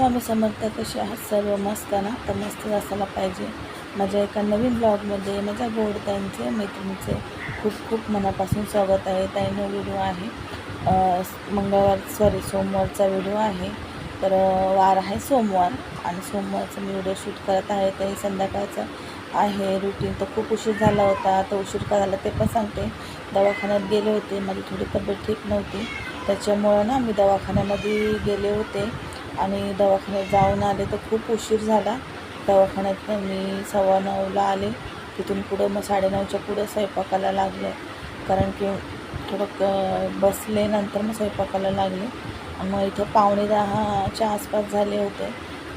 स्वामी समर्थ कसे आहात सर्व मस्त ना? तर मस्त असायला पाहिजे. माझ्या एका नवीन ब्लॉगमध्ये माझ्या गोडताईंचे मैत्रिणीचे खूप खूप मनापासून स्वागत आहे. ताईनो व्हिडिओ आहे. मंगळवार सॉरी सोमवारचा व्हिडिओ आहे. तर वार आहे सोमवार आणि सोमवारचा मी व्हिडिओ शूट करत आहे. ते संध्याकाळचं आहे. रुटीन तर खूप उशीर झाला होता. तर उशीर का झाला ते पण सांगते. दवाखान्यात गेले होते. माझी थोडी तब्येत ठीक नव्हती. त्याच्यामुळं ना मी दवाखान्यामध्ये गेले होते. आणि दवाखान्यात जाऊन आले तर खूप उशीर झाला. दवाखान्यात मी सव्वा नऊला आले. तिथून पुढं मग साडेनऊच्या पुढं स्वयंपाकाला लागले. कारण की थोडं क बसले नंतर मग स्वयंपाकाला लागले. मग इथं पावणे दहाच्या आसपास झाले होते.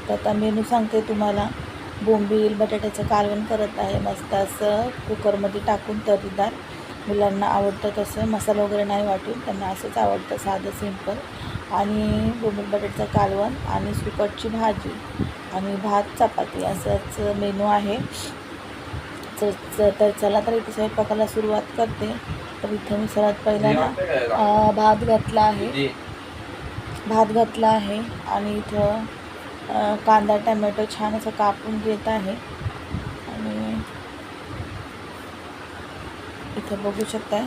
तर आता मेनू सांगते तुम्हाला. बोंबील बटाट्याचं कालवण करत आहे. मस्त असं कुकरमध्ये टाकून तरीदार. मुलांना आवडतं तसं. मसाला वगैरे नाही वाटून त्यांना असंच आवडतं. साधं सिंपल आणि बोंबील बटाट्याचं कालवण आणि सुकटची भाजी आणि भात चपाती असंच मेनू आहे. च- तर चला तर इथे स्वयंपाकाला सुरुवात करते. तर इथं मी सर्वात पहिला ना भात घातला आहे. भात घातला आहे आणि इथं कांदा टमॅटो छान असं कापून घेत आहे. आणि इथं बघू शकताय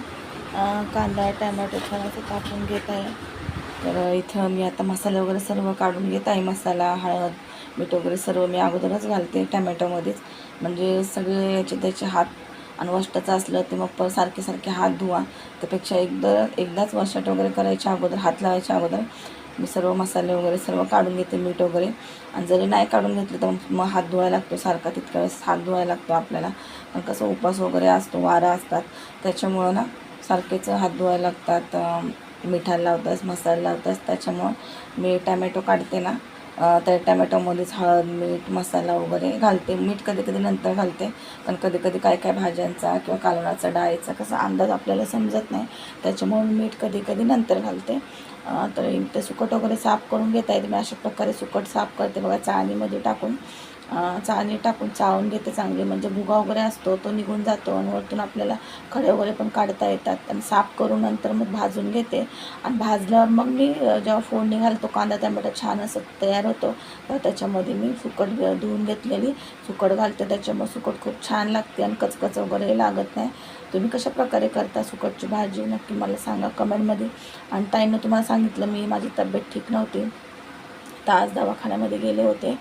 कांदा टमॅटो छान असं कापून घेत आहे. तर इथं मी आता मसाले वगैरे सर्व काढून घेत आहे. मसाला हळद मीठ वगैरे सर्व मी अगोदरच घालते टमॅटोमध्येच. म्हणजे सगळे याचे त्याचे हात आणि वष्टाचं असलं ते मग पर सारखे सारखे हात धुवा. त्यापेक्षा एकदा एकदाच वशाट वगैरे करायच्या अगोदर हात लावायच्या अगोदर मी सर्व मसाले वगैरे सर्व काढून घेते मीठ वगैरे. आणि जरी नाही काढून घेतलं तर मग हात धुवायला लागतो सारखा तितक्या वेळेस हात धुवायला लागतो आपल्याला. पण कसं उपास वगैरे असतो वारा असतात. त्याच्यामुळं ना सारखेच हात धुवायला लागतात. मिठाला लावतास मसाला लावतास त्याच्यामुळं मी टॅमॅटो काढते ना तर टॅमॅटोमध्येच हळद मीठ मसाला वगैरे घालते. मीठ कधी कधी नंतर घालते पण कधी कधी काय काय भाज्यांचा किंवा कालवणाचा डाळीचा कसा अंदाज आपल्याला समजत नाही त्याच्यामुळे मीठ कधी कधी नंतर घालते. तर ते सुकट वगैरे साफ करून घेता येते. मी अशा प्रकारे सुकट साफ करते बघा चाळणीमध्ये टाकून. चाळणी टाकून चावून घेते चांगली. म्हणजे भुगा वगैरे असतो तो निघून जातो आणि वरतून आपल्याला खडे वगैरे पण काढता येतात. आणि साफ करून नंतर मग भाजून घेते. आणि भाजल्यावर मग मी जेव्हा फोडणी घालतो कांदा टमाटर छान असं तयार होतो तर त्याच्यामध्ये मी सुकट धुवून घेतलेली. सुकट घालते त्याच्यामुळे सुकट खूप छान लागते आणि कचकच वगैरे लागत नाही. तुम्ही कशा प्रकारे करता सुकटची भाजी? नक्की मला सांगा कमेंटमध्ये. आणि ताईनं तुम्हाला सांगितलं मी माझी तब्येत ठीक नव्हती. तर आज दवाखान्यामध्ये गेले होते.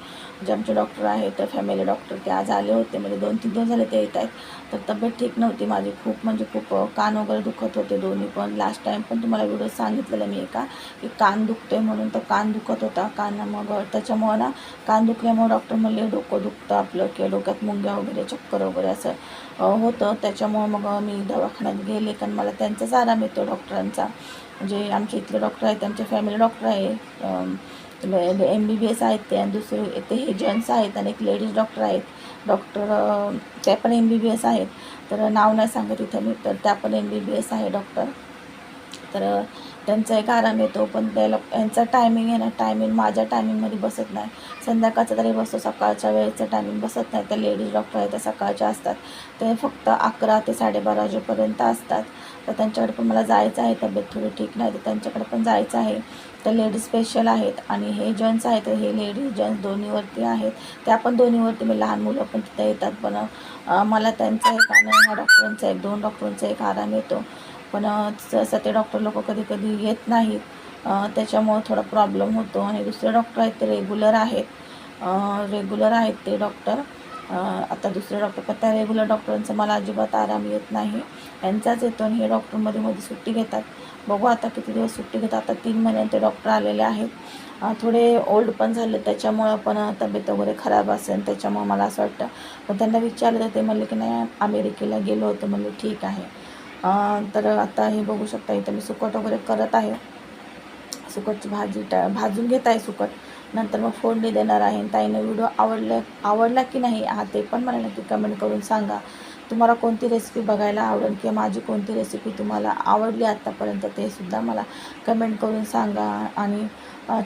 जे आमचे डॉक्टर आहेत तर फॅमिली डॉक्टर ते आज आले होते. म्हणजे दोन तीन दिवस झाले ते येत आहेत. तर तब्येत ठीक नव्हती माझी. खूप म्हणजे खूप कान वगैरे दुखत होते दोन्ही पण. लास्ट टाईम पण तुम्हाला व्हिडिओ सांगितलेलं मी एका की कान दुखतोय म्हणून तर कान दुखत होता. कान मग त्याच्यामुळं ना कान दुखल्यामुळे डॉक्टर म्हणले डोकं दुखतं आपलं किंवा डोक्यात मुंग्या वगैरे चक्कर वगैरे असं होतं. त्याच्यामुळं मग मी दवाखान्यात गेले कारण मला त्यांचाच आराम येतो डॉक्टरांचा. म्हणजे आमच्या इथले डॉक्टर आहेत आमचे फॅमिली डॉक्टर आहे. एम बी बी एस आहेत ते आणि दुसरे ते हे जेंट्स आहेत आणि एक लेडीज डॉक्टर आहेत. डॉक्टर त्या पण एम बी बी एस आहेत. तर नाव नाही सांगत इथं मी तर त्या पण एम बी बी एस आहे डॉक्टर तर त्यांचा एक आराम येतो पण त्याला यांचा टायमिंग आहे ना टायमिंग माझ्या टायमिंगमध्ये बसत नाही. संध्याकाळचा तरी बसतो सकाळच्या वेळेचं टायमिंग बसत नाही. त्या लेडीज डॉक्टर आहेत त्या सकाळच्या असतात. ते फक्त अकरा ते साडेबारा वाजेपर्यंत असतात. तर त्यांच्याकडे पण मला जायचं आहे तब्येत थोडी ठीक नाही तर त्यांच्याकडे पण जायचं आहे. तर लेडीज स्पेशल आहेत आणि हे जेंट्स आहेत हे लेडीज जेंट्स दोन्हीवरती आहेत. त्या पण दोन्हीवरती मी लहान मुलं पण तिथे येतात. पण मला त्यांचा एक आणि ह्या डॉक्टरांचा एक दोन डॉक्टरांचा एक आराम येतो. पण सहसा ते डॉक्टर लोक कधी कधी येत नाहीत त्याच्यामुळं थोडा प्रॉब्लेम होतो. आणि दुसरे डॉक्टर आहेत ते रेग्युलर आहेत. रेग्युलर आहेत ते डॉक्टर आता दुसरे डॉक्टर पण त्या रेग्युलर डॉक्टरांचा मला अजिबात आराम येत नाही. यांचाच येतो आणि हे डॉक्टरमध्ये मध्ये सुट्टी घेतात. बघू आता किती दिवस सुट्टी घेतात. आता तीन महिन्यांचे डॉक्टर आलेले आहेत. थोडे ओल्ड पण झाले त्याच्यामुळं पण तब्येत वगैरे खराब असेल त्याच्यामुळं मला असं वाटतं. पण त्यांना विचारलं तर ते म्हणले की नाही अमेरिकेला गेलो होतो. म्हणलं ठीक आहे. तर आता हे बघू शकता इथं मी सुकट वगैरे करत आहे. सुकटची भाजी टा भाजून घेत आहे सुकट. नंतर मग फोडणी देणार आहे. आणि ताईनं व्हिडिओ आवडले आवडला की नाही हा ते पण मला नक्की कमेंट करून सांगा. तुम्हाला कोणती रेसिपी बघायला आवडेल किंवा माझी कोणती रेसिपी तुम्हाला आवडली आत्तापर्यंत ते सुद्धा मला कमेंट करून सांगा. आणि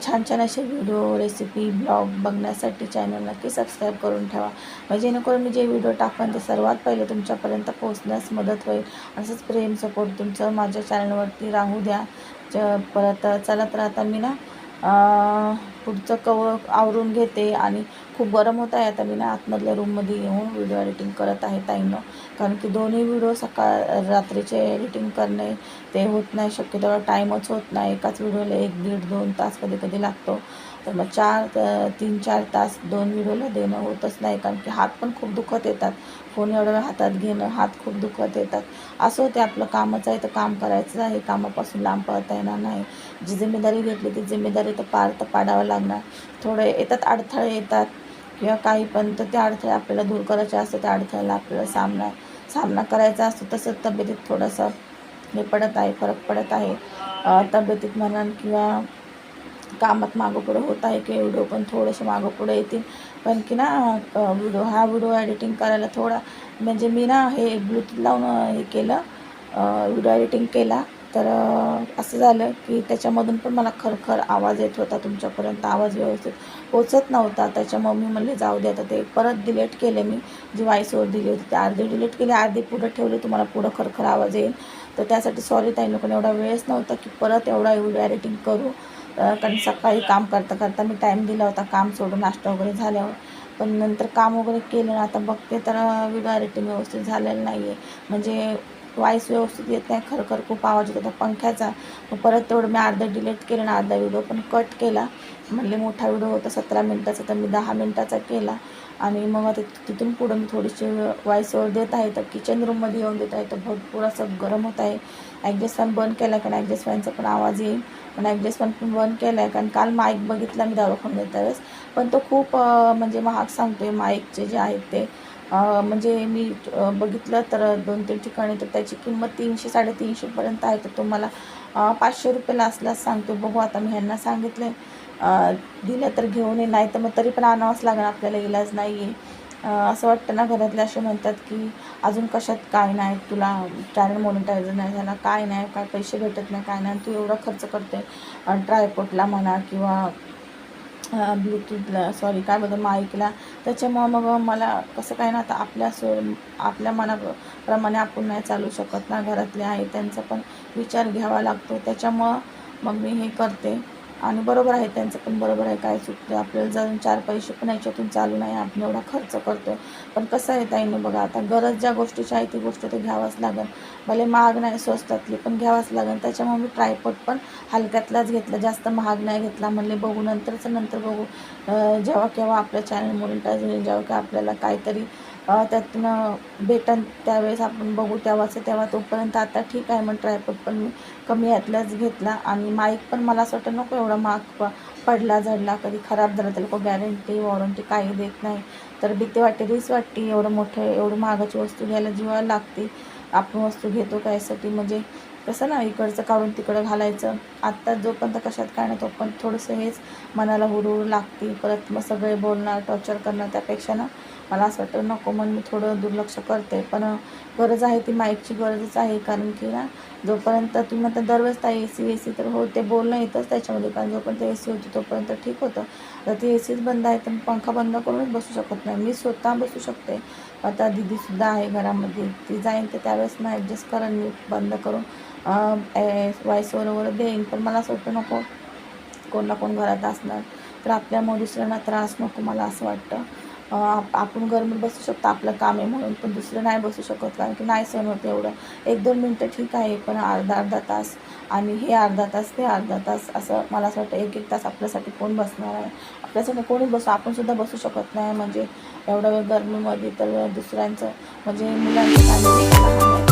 छान छान असे व्हिडिओ रेसिपी ब्लॉग बघण्यासाठी चॅनल नक्की सबस्क्राईब करून ठेवा. म्हणजे जेणेकरून मी जे व्हिडिओ टाकन ते सर्वात पहिले तुमच्यापर्यंत पोहोचण्यास मदत होईल. असंच प्रेम सपोर्ट तुमचं माझ्या चॅनलवरती राहू द्या. च परत चला तर आता मी ना पुढचं कव आवरून घेते आणि खूप गरम होत आहे. आता मी ना आतमधल्या रूममध्ये येऊन व्हिडिओ एडिटिंग करत आहे ताईनं. कारण की दोन्ही व्हिडिओ सकाळ रात्रीचे एडिटिंग करणे ते होत नाही. शक्यतो टाईमच होत नाही. एकाच व्हिडिओला एक दीड दोन तास कधी कधी लागतो. तर मग चार तीन चार तास दोन व्हिडिओला देणं होतच नाही. कारण की हात पण खूप दुखत येतात. फोन एवढ्या वेळ हातात घेणं हात खूप दुखत येतात. असं होते आपलं कामच आहे. तर काम करायचं आहे. कामापासून लांब पळता येणार नाही. जी जिम्मेदारी घेतली ती जिम्मेदारी तर पार तर पाडावं लागणार थोडे येतात अडथळे येतात किंवा काही पण तर ते अडथळे आपल्याला दूर करायचे असतं त्या अडथळ्याला आपल्याला सामना सामना करायचा असतो. तसंच तब्येतीत थोडंसं हे पडत आहे फरक पडत आहे. तब्येतीत म्हणाल किंवा कामात मागं पुढं होत आहे की व्हिडिओ पण थोडेसे मागं पुढे येतील. पण की ना व्हिडिओ हा व्हिडिओ एडिटिंग करायला थोडा म्हणजे मी ना हे ब्लूटूथ लावून हे केलं व्हिडिओ एडिटिंग केला. तर असं झालं की त्याच्यामधून पण मला खरखर आवाज येत होता तुमच्यापर्यंत. आवाज व्यवस्थित पोचत नव्हता. त्याच्या मी म्हणले जाऊ दे आता ते. परत डिलीट केले मी. जी वॉईसवर दिली होती ते अर्धी डिलीट केली. अर्धी पुढं ठेवली तुम्हाला पुढं खरखर आवाज येईल. तर त्यासाठी सॉरी ताई लोकांना एवढा वेळच नव्हता की परत एवढा व्हिडिओ एडिटिंग करू. कारण सकाळी काम करता करता मी टाईम दिला होता काम सोडून नाश्ता वगैरे झाल्यावर. पण नंतर काम वगैरे केलं ना आता बघते तर व्हिडिओ एडिटिंग व्यवस्थित झालेलं नाही आहे म्हणजे वाईस व्यवस्थित येत नाही. खरखर खूप आवाज येत होता. पंख्याचा. मग परत तेवढं मी अर्धा डिलीट केलं ना अर्धा व्हिडिओ पण कट केला. म्हणले मोठा व्हिडिओ होता सतरा मिनटाचा. तर मी दहा मिनटाचा केला. आणि मग आता तिथून पुढं मी थोडीशी वाईसवर देत आहे. तर किचन रूममध्ये येऊन देत आहे. तर भरपूर असं गरम होत आहे. ॲडजस्ट फॅन बंद केला कारण ॲडजस्ट फॅनचा पण आवाज येईल. पण ॲडजस्ट फॅन पण बंद केला आहे कारण काल माईक बघितला मी दवाखान्यात त्यावेळेस. पण तो खूप म्हणजे महाग सांगतो आहे माईकचे जे आहेत ते. म्हणजे मी बघितलं तर दोन तीन ठिकाणी तर त्याची किंमत तीनशे साडेतीनशेपर्यंत आहे. तर तो मला पाचशे रुपयाला असलाच सांगतो. बघू आता मी ह्यांना सांगितलं आहे दिलं तर घेऊन ये नाही तर मग तरी पण आणावंच लागणार आपल्याला इलाज नाही आहे असं वाटतं ना घरातले असे म्हणतात की अजून कशात काय नाही? तुला चॅनल मॉनिटायझर नाही झाला काय नाही? काय पैसे भेटत नाही काय नाही? तू एवढा खर्च करते ट्रायपोर्टला म्हणा किंवा ब्लूटूथला सॉरी काय बोलतो माईकला. त्याच्यामुळं मग मला कसं काय ना आता आपल्या सो आपल्या मनाप्रमाणे आपण नाही चालू शकत ना घरातले आहे त्यांचा पण विचार घ्यावा लागतो. त्याच्यामुळं मग मी हे करते. आणि बरोबर आहे त्यांचं पण बरोबर आहे काय चुकतं आपल्याला जाऊन चार पैसे पण याच्यातून चालू नाही आपण एवढा खर्च करतो पण कसं आहे ताईने बघा आता गरज ज्या गोष्टीची आहे ती गोष्ट तर घ्यावंच लागेल. भले महाग नाही स्वस्तातली पण घ्यावंच लागेल. त्याच्यामुळे मी ट्रायपॉड पण हलक्यातलाच घेतला जास्त महाग नाही घेतला. म्हणले बघू नंतरचं नंतर बघू. जेव्हा केव्हा आपल्या चॅनल मोनिटाईज होईल जेव्हा केव्हा आपल्याला काहीतरी त्यातनं भेटन त्यावेळेस आपण बघू तेव्हाचं तेव्हा तोपर्यंत आता ठीक आहे मग ट्रायपॉड पण मी कमी यातलाच घेतला. आणि माईक पण मला असं वाटतं नको एवढा महाग प पडला झडला कधी खराब झाला तर लोक गॅरंटी वॉरंटी काही देत नाही. तर भीती वाटते रिस वाटते एवढं मोठं एवढं महागाची वस्तू घ्यायला जीवाला लागते. आपण वस्तू घेतो कायसाठी म्हणजे कसं ना इकडचं काढून तिकडं घालायचं. आत्ता जोपर्यंत कशात काय नाही तोपर्यंत थोडंसं हेच मनाला हुरूर लागते. परत मग सगळे बोलणार टॉर्चर करणं त्यापेक्षा ना मला असं वाटतं नको म्हणून मी थोडं दुर्लक्ष करते. पण गरज आहे ती माईकची गरजच आहे. कारण की ना जोपर्यंत तुम्ही म्हणता दरवेळेस त्या ए सी ए सी तर हो ते बोलणं येतंच त्याच्यामध्ये. कारण जोपर्यंत ए सी होती तोपर्यंत ठीक होतं. तर ती ए सीच बंद आहे तर पंखा बंद करूनच बसू शकत नाही. मी स्वतः बसू शकते. आता दिदीसुद्धा आहे घरामध्ये. ती जाईन तर त्यावेळेस मग ॲडजस्ट करेन. मी बंद करून वॉईस वगैरे देईन. पण मला असं वाटतं नको. कोण ना कोण घरात असणार. तर आपल्यामुळे दुसऱ्यांना त्रास नको मला असं वाटतं. आपण गरमीत बसू शकतो आपलं काम आहे म्हणून पण दुसरं नाही बसू शकत कारण की नाही सहन होतं एवढं. एक दोन मिनटं ठीक आहे पण अर्धा अर्धा तास आणि हे अर्धा तास ते अर्धा तास असं मला असं वाटतं एक एक तास आपल्यासाठी कोण बसणार आहे? आपल्यासाठी कोणी बसू आपणसुद्धा बसू शकत नाही म्हणजे एवढा वेळ गरमीमध्ये तर दुसऱ्यांचं म्हणजे मुलांचं